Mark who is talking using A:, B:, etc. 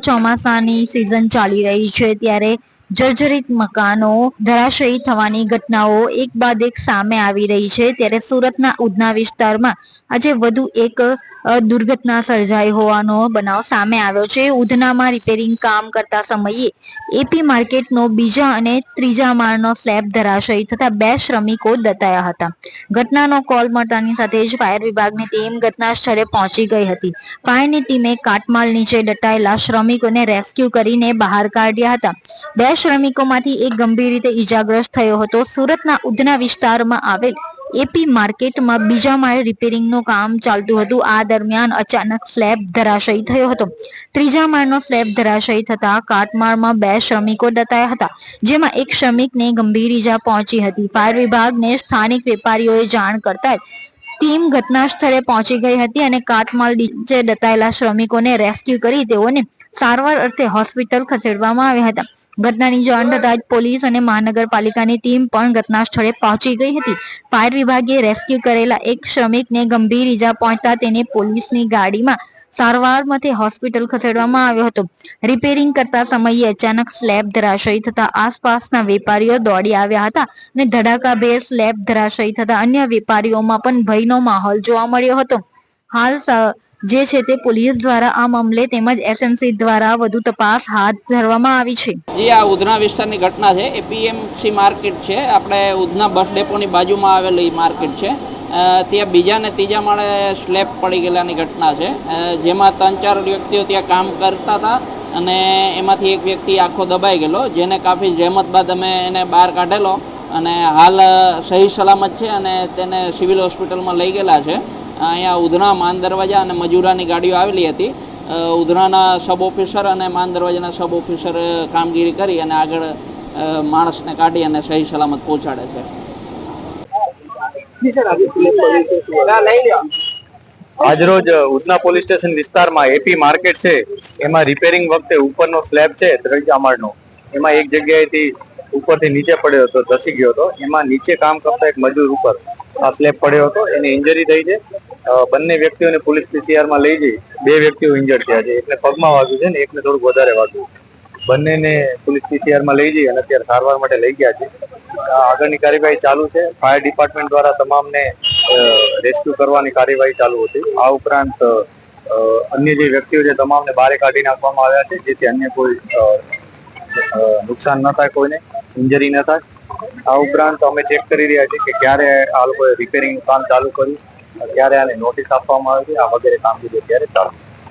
A: ચોમાસાની સિઝન ચાલી રહી છે ત્યારે જર્જરિત મકાનો, ધરાશયી થવાની ઘટનાઓ એક બાદ એક સામે આવી રહી છે. ત્યારે સુરતના ઉધના વિસ્તારમાં આજે વધુ એક દુર્ઘટના સર્જાઈ હોવાનો બનાવ સામે આવ્યો છે. ઉધનામાં રિપેરિંગ કામ કરતા સમયે એપી માર્કેટનો બીજા અને ત્રીજા માળનો સ્લેબ ધરાશયી થતા બે શ્રમિકો દટાયા હતા. ઘટનાનો કોલ મળતાની સાથે જ ફાયર વિભાગની ટીમ ઘટના સ્થળે પહોંચી ગઈ હતી. ફાયરની ટીમે કાટમાળ નીચે દટાયેલા શ્રમિકોને રેસ્ક્યુ કરીને બહાર કાઢ્યા હતા. બે શ્રમિકોમાંથી એક ગંભીર રીતે ઈજાગ્રસ્ત થયો હતો. સુરતના ઉધના વિસ્તારમાં આવેલ એપી માર્કેટમાં બીજા માળે રિપેરિંગનું કામ ચાલતું હતું. આ દરમિયાન અચાનક સ્લેબ ધરાશયી થયો હતો. ત્રીજા માળનો સ્લેબ ધરાશયી થતા કાટમાળમાં બે શ્રમિકો દટાયા હતા, જેમાં એક શ્રમિકને ગંભીર ઈજા પહોંચી હતી. ફાયર વિભાગને સ્થાનિક વેપારીઓએ જાણ કરતા ટીમ ઘટના સ્થળે પહોંચી ગઈ હતી અને કાટમાલ નીચે દટાયેલા શ્રમિકોને રેસ્ક્યુ કરી તેઓને સારવાર અર્થે હોસ્પિટલ ખસેડવામાં આવ્યા હતા. ઘટનાની જાણ થતાં જ પોલીસ અને મહાનગરપાલિકાની ટીમ પણ ઘટના સ્થળે પહોંચી ગઈ હતી. ફાયર વિભાગે રેસ્ક્યુ કરેલા એક શ્રમિકને ગંભીર ઈજા પહોંચતા તેને પોલીસની ગાડીમાં સારવાર માટે હોસ્પિટલ ખસેડવામાં આવ્યો હતો. રિપેરિંગ કરતા સમયે અચાનક સ્લેબ ધરાશયી થતા આસપાસના વેપારીઓ દોડી આવ્યા હતા અને ધડાકાભેર સ્લેબ ધરાશયી થતા અન્ય વેપારીઓમાં પણ ભયનો માહોલ જોવા મળ્યો હતો. હાલ જે છે તે પોલીસ દ્વારા આ મામલે તેમજ એસએમસી દ્વારા વધુ તપાસ હાથ ધરવામાં આવી છે.
B: જે, આ ઉધના વિસ્તારની ઘટના છે. એ પીએમસી માર્કેટ છે. આપણે ઉધના બસ ડેપોની બાજુમાં આવેલી માર્કેટ છે. ત્યાં બીજા ને ત્રીજા માળે સ્લેબ પડી ગયેલાની ઘટના છે. જેમાં ત્રણ ચાર વ્યક્તિઓ ત્યાં કામ કરતા હતા અને એમાંથી એક વ્યક્તિ આખો દબાઈ ગયેલો, જેને કાફી જહેમત બાદ અમે એને બહાર કાઢેલો અને હાલ સહી સલામત છે અને તેને સિવિલ હોસ્પિટલમાં લઈ ગયેલા છે. અહીંયા ઉધના માન દરવાજા અને મજૂરાની ગાડીઓ આવેલી હતી. ઉધનાના સબ ઓફિસર અને માન દરવાજાના સબ ઓફિસર કામગીરી કરી અને આગળ માણસને કાઢી અને સહી સલામત પહોંચાડે છે.
C: આજરોજ ઉધના પોલીસ સ્ટેશન વિસ્તારમાં એપી માર્કેટ છે. એમાં રિપેરિંગ વખતે ઉપરનો સ્લેબ છે ત્રીજા માળનો એમાં એક જગ્યાએથી ઉપરથી નીચે પડ્યો હતો, ધસી ગયો હતો. એમાં નીચે કામ કરતા એક મજૂર ઉપર આ સ્લેબ પડ્યો હતો. એને ઇન્જરી થઈ છે. બંને વ્યક્તિઓને પોલીસ પીસીઆરમાં લઈ જઈ. બે વ્યક્તિઓ ઇન્જર્ડ થયા છે. એકને પગમાં વાગ્યું છે ને, એકને થોડુંક વધારે વાગ્યું બંનેને પોલીસ પીસીઆરમાં લઈ જઈ અને અત્યારે સારવાર માટે લઈ ગયા છે. આગળની કાર્યવાહી ચાલુ છે. ફાયર ડિપાર્ટમેન્ટ દ્વારા તમામને રેસ્ક્યુ કરવાની કાર્યવાહી ચાલુ હતી. આ ઉપરાંત અન્ય જે વ્યક્તિઓ છે તમામને બારે કાઢી નાખવામાં આવ્યા છે, જેથી અન્ય કોઈ નુકસાન ન થાય કોઈને, ઇન્જરી ન થાય. આ ઉપરાંત અમે ચેક કરી રહ્યા છીએ કે ક્યારે આ લોકોએ રિપેરિંગ કામ ચાલુ કર્યું ક્યારે આને નોટિસ આપવામાં આવી છે, આ વગેરે કામગીરી અત્યારે ચાલુ